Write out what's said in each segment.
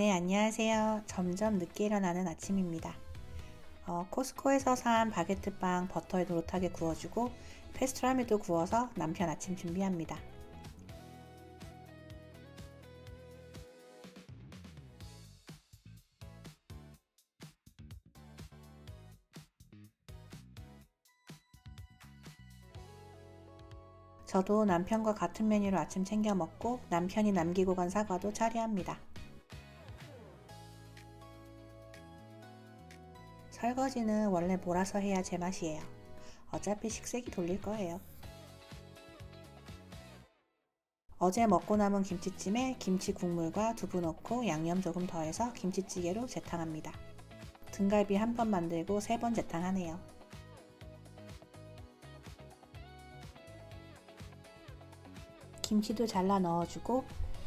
네, 안녕하세요. 점점 늦게 일어나는 아침입니다. 어, 코스코에서 산 바게트 빵 버터에 노릇하게 구워주고 페스트라미도 구워서 남편 아침 준비합니다. 저도 남편과 같은 메뉴를 아침 챙겨 먹고 남편이 남기고 간 사과도 처리합니다. 설거지는 원래 몰아서 해야 제맛이에요. 어차피 식세기 돌릴 거예요. 어제 먹고 남은 김치찜에 김치 국물과 두부 넣고 양념 조금 더해서 김치찌개로 재탕합니다. 등갈비 한 번 만들고 세 번 재탕하네요. 김치도 잘라 넣어주고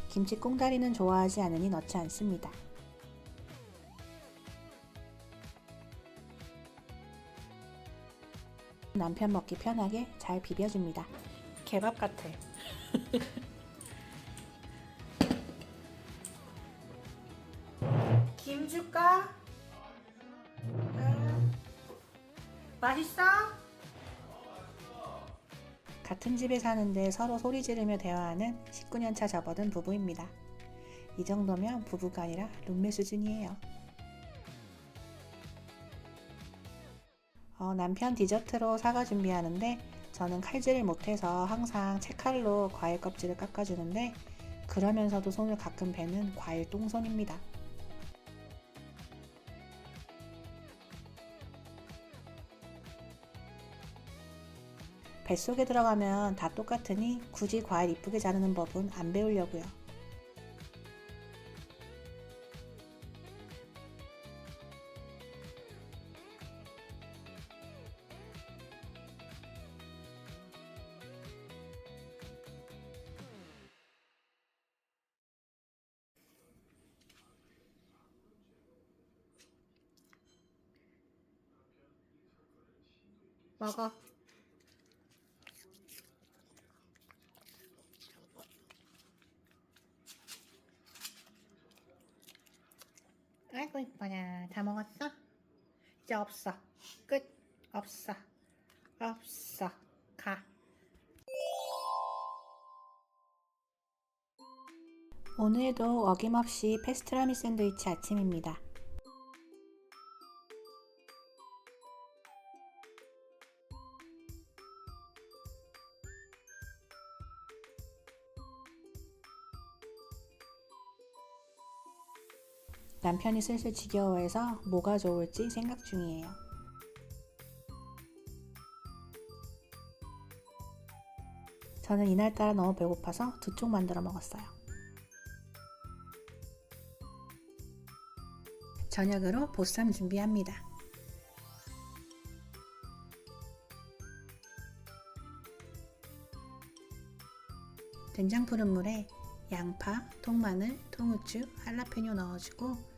김치 꽁다리는 좋아하지 않으니 넣지 않습니다. 남편 먹기 편하게 잘 비벼줍니다. 개밥 같아. 김 줄까? 응. 맛있어? 같은 집에 사는데 서로 소리 지르며 대화하는 19년차 접어든 부부입니다. 이 정도면 부부가 아니라 룸메 수준이에요. 어, 남편 디저트로 사과 준비하는데 저는 칼질을 못해서 항상 채칼로 과일 껍질을 깎아주는데 그러면서도 손을 가끔 베는 과일 똥손입니다. 뱃속에 들어가면 다 똑같으니 굳이 과일 이쁘게 자르는 법은 안 배우려고요. 먹어. 아이고 이뻐라. 다 먹었어? 이제 없어. 끝. 없어. 없어. 가. 오늘도 어김없이 페스트라미 샌드위치 아침입니다. 남편이 슬슬 지겨워해서 뭐가 좋을지 생각 중이에요. 저는 이날따라 너무 배고파서 두 쪽 만들어 먹었어요. 저녁으로 보쌈 준비합니다. 된장 푸른 물에 양파, 통마늘, 통후추, 할라페뇨 넣어주고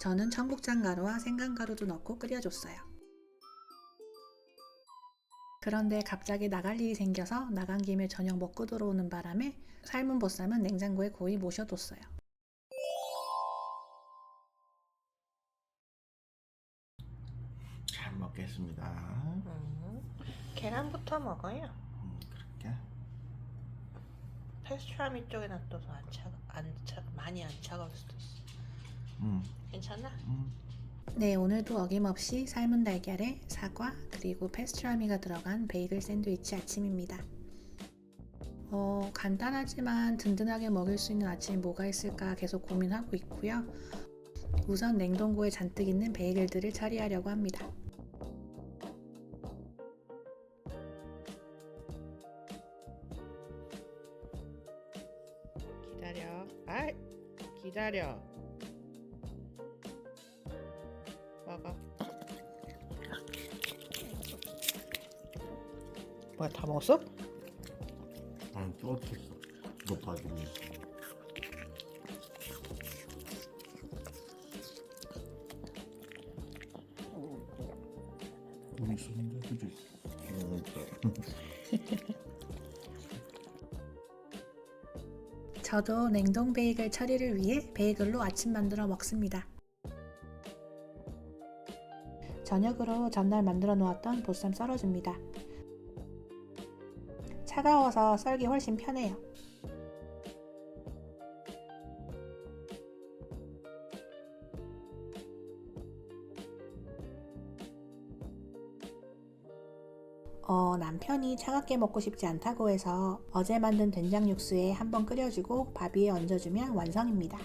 저는 청국장 가루와 생강 가루도 넣고 끓여줬어요. 그런데 갑자기 나갈 일이 생겨서 나간 김에 저녁 먹고 들어오는 바람에 삶은 보쌈은 냉장고에 고이 모셔뒀어요. 잘 먹겠습니다. 음, 계란부터 먹어요. 음, 그렇게. 페스트라미 쪽에 놔둬서 안 차, 안 차, 많이 안 차가울 수도 있어. 음, 괜찮아? 음. 네, 오늘도 어김없이 삶은 달걀에 사과 그리고 페스트라미가 들어간 베이글 샌드위치 아침입니다. 어, 간단하지만 든든하게 먹을 수 있는 아침이 뭐가 있을까 계속 고민하고 있고요. 우선 냉동고에 잔뜩 있는 베이글들을 처리하려고 합니다. 기다려. 아, 기다려. 뭐야 다 먹었어? 안 뜨겁겠어. 이거 봐주고. 고기 있었는데, 그지? 음, 저도 냉동 베이글 처리를 위해 베이글로 아침 만들어 먹습니다. 저녁으로 전날 만들어 놓았던 보쌈 썰어줍니다. 차가워서 썰기 훨씬 편해요. 어, 남편이 차갑게 먹고 싶지 않다고 해서 어제 만든 된장 육수에 한번 끓여주고 밥 위에 얹어주면 완성입니다.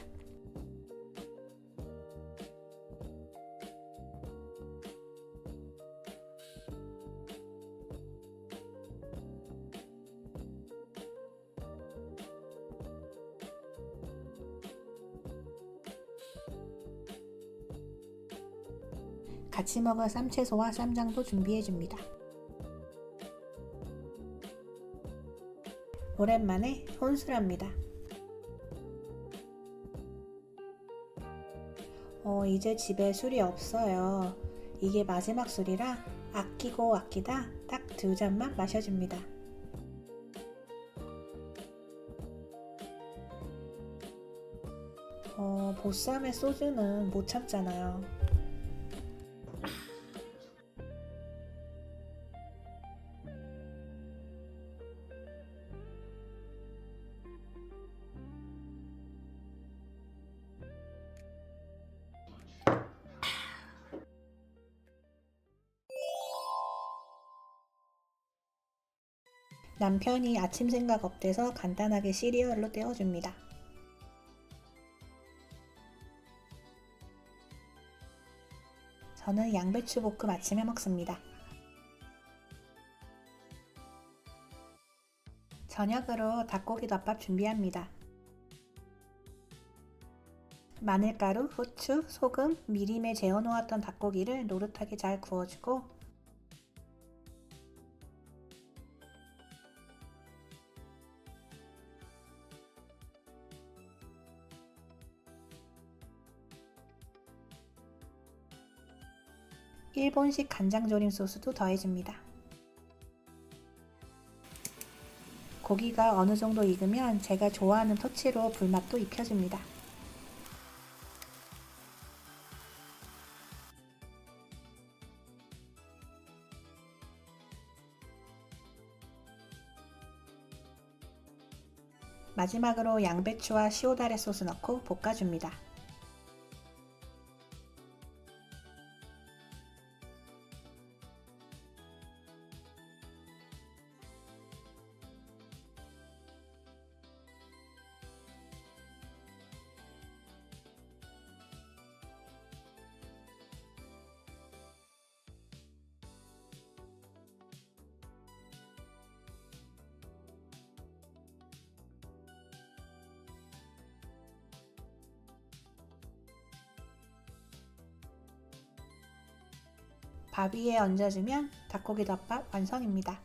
같이 먹을 쌈채소와 쌈장도 준비해 줍니다. 오랜만에 혼술합니다. 어, 이제 집에 술이 없어요. 이게 마지막 술이라 아끼고 아끼다 딱 두 잔만 마셔줍니다. 어, 보쌈의 소주는 못 참잖아요. 남편이 아침 생각 없대서 간단하게 시리얼로 때워줍니다. 저는 양배추 볶음 아침에 먹습니다. 저녁으로 닭고기 덮밥 준비합니다. 마늘가루, 후추, 소금, 미림에 재워놓았던 닭고기를 노릇하게 잘 구워주고 일본식 간장 조림 소스도 더해줍니다. 고기가 어느 정도 익으면 제가 좋아하는 토치로 불맛도 입혀줍니다. 마지막으로 양배추와 시오다레 소스 넣고 볶아줍니다. 밥 위에 얹어주면 닭고기 덮밥 완성입니다.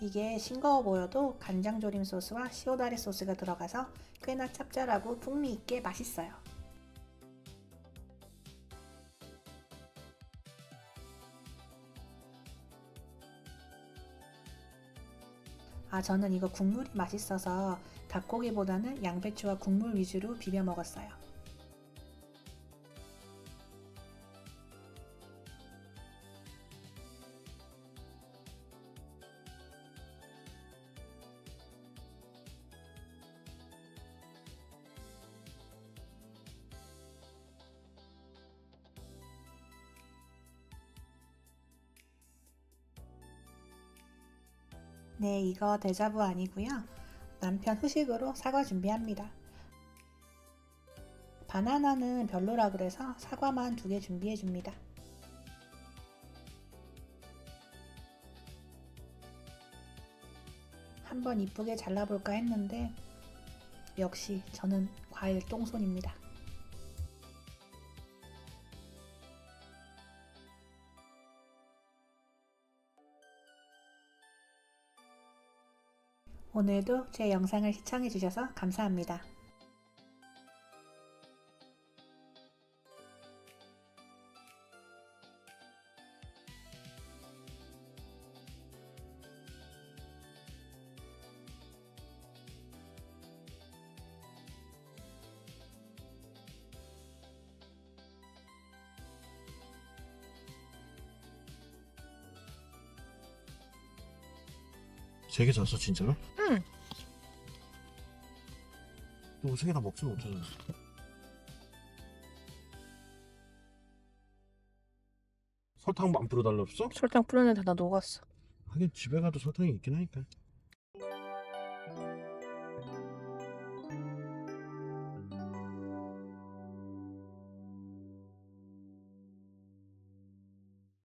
이게 싱거워 보여도 간장 조림 소스와 시오다리 소스가 들어가서 꽤나 짭짤하고 풍미 있게 맛있어요. 아, 저는 이거 국물이 맛있어서 닭고기보다는 양배추와 국물 위주로 비벼 먹었어요. 네, 이거 데자부 아니고요. 남편 후식으로 사과 준비합니다. 바나나는 별로라 그래서 사과만 두 개 준비해 줍니다. 한번 이쁘게 잘라볼까 했는데 역시 저는 과일 똥손입니다. 오늘도 제 영상을 시청해주셔서 감사합니다. 세개 샀어 진짜로? 응. 너세 개다 먹지 못하잖아. 설탕 안 뿌려달라 없어? 설탕 뿌렸는데 다 녹았어. 하긴 집에 가도 설탕이 있긴 하니까.